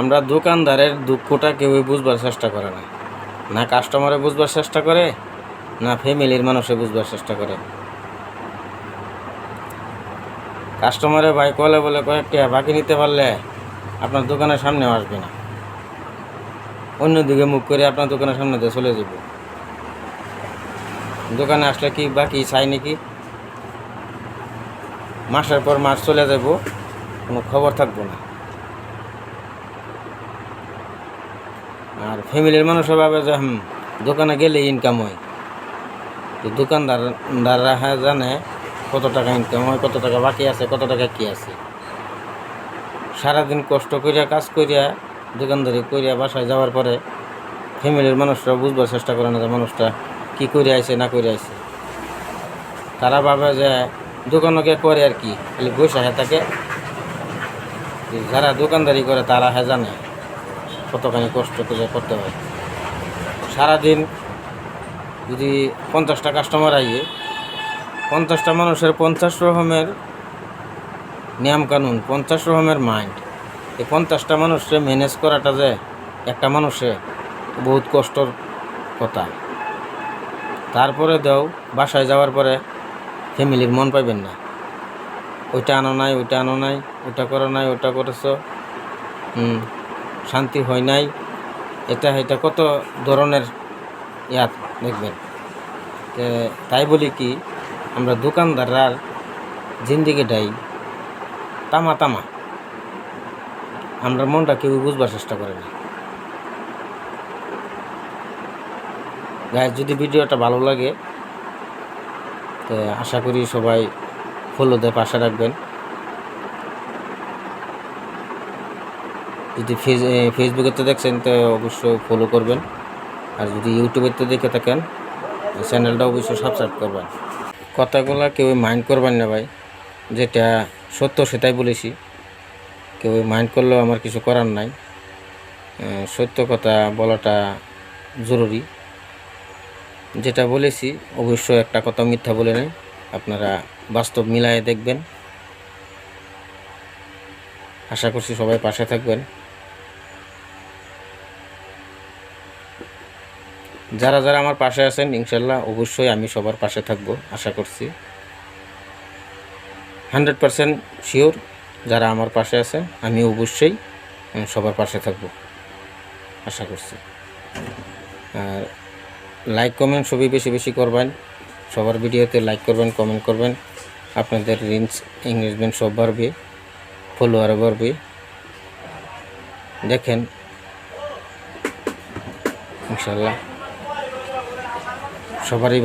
আমরা দোকানদারের দুঃখটা কেউই বুঝবার চেষ্টা করে না। না কাস্টমারে বুঝবার চেষ্টা করে, না ফ্যামিলির মানুষে বুঝবার চেষ্টা করে। কাস্টমারে ভাই কলে বলে কয়েকটা বাকি নিতে পারলে আপনার দোকানের সামনেও আসবে না। অন্যদিকে মুখ করে আপনার দোকানের সামনে দিয়ে চলে যাব। দোকানে আসলে কি বাকি চাই নাকি? মাসের পর মাস চলে যাব, কোনো খবর থাকব না। আর ফ্যামিলির মানুষের ভাবে যে, হুম, দোকানে গেলে ইনকাম হয়। তো দোকানদার, দাররা হ্যাঁ জানে কত টাকা ইনকাম হয়, কত টাকা বাকি আছে, কত টাকা কী আছে। সারাদিন কষ্ট করিয়া কাজ করিয়া দোকানদারি করিয়া বাসায় যাওয়ার পরে ফ্যামিলির মানুষরা বুঝবার চেষ্টা করে না যে মানুষটা কি করে আইছে, না করে আইছে। তারা ভাবে যে দোকানকে করে আর কি, খালি বসে হ্যাঁ থাকে। যারা দোকানদারি করে তারা হ্যাঁ জানে। কতখানি কষ্ট করে করতে হয়। সারাদিন যদি পঞ্চাশটা কাস্টমার আইয়ে, পঞ্চাশটা মানুষের পঞ্চাশ রকমের নিয়মকানুন, পঞ্চাশ রকমের মাইন্ড এই পঞ্চাশটা মানুষকে ম্যানেজ করাটা যে একটা মানুষে বহুত কষ্টর কথা। তারপরে দেও, বাসায় যাওয়ার পরে ফ্যামিলির মন পাইবেন না। ওইটা আনো নাই, ওইটা আনো নাই ওটা করো নাই ওটা করেছ। হুম। শান্তি হয় নাই। এটা এটা কত ধরনের ইয়াত দেখবেন। তাই বলি কি, আমরা দোকানদাররার জিন্দিগিটাই তামা তামা। আমরা মনটা কেউ বুঝবার চেষ্টা করে না। গায়ে যদি ভিডিওটা ভালো লাগে, তো আশা করি সবাই ফলো পাশে রাখবেন। যদি ফেস ফেসবুকেতে দেখছেন, তো অবশ্যই ফলো করবেন। আর যদি ইউটিউবেতে দেখে থাকেন চ্যানেলটা অবশ্যই সাবস্ক্রাইব করবেন। কথাগুলো কেউ মাইন্ড করবেন না ভাই। যেটা সত্য সেটাই বলেছি। কেউ মাইন্ড করলেও আমার কিছু করার নাই। সত্য কথা বলাটা জরুরি। যেটা বলেছি, অবশ্যই একটা কথা মিথ্যা বলে নেই। আপনারা বাস্তব মিলায়ে দেখবেন। আশা করছি সবাই পাশে থাকবেন। যারা যারা আমার পাশে আছেন, ইনশাল্লাহ অবশ্যই আমি সবার পাশে থাকব, আশা করছি। হান্ড্রেড পারসেন্ট শিওর যারা আমার পাশে আছেন, আমি অবশ্যই সবার পাশে থাকব, আশা করছি। আর লাইক কমেন্ট সবই বেশি বেশি করবেন। সবার ভিডিওতে লাইক করবেন কমেন্ট করবেন। আপনাদের রিলস এঙ্গেজমেন্ট সব বাড়বে ফলোয়ারও বাড়বে। দেখেন, ইনশাল্লাহ। সবারই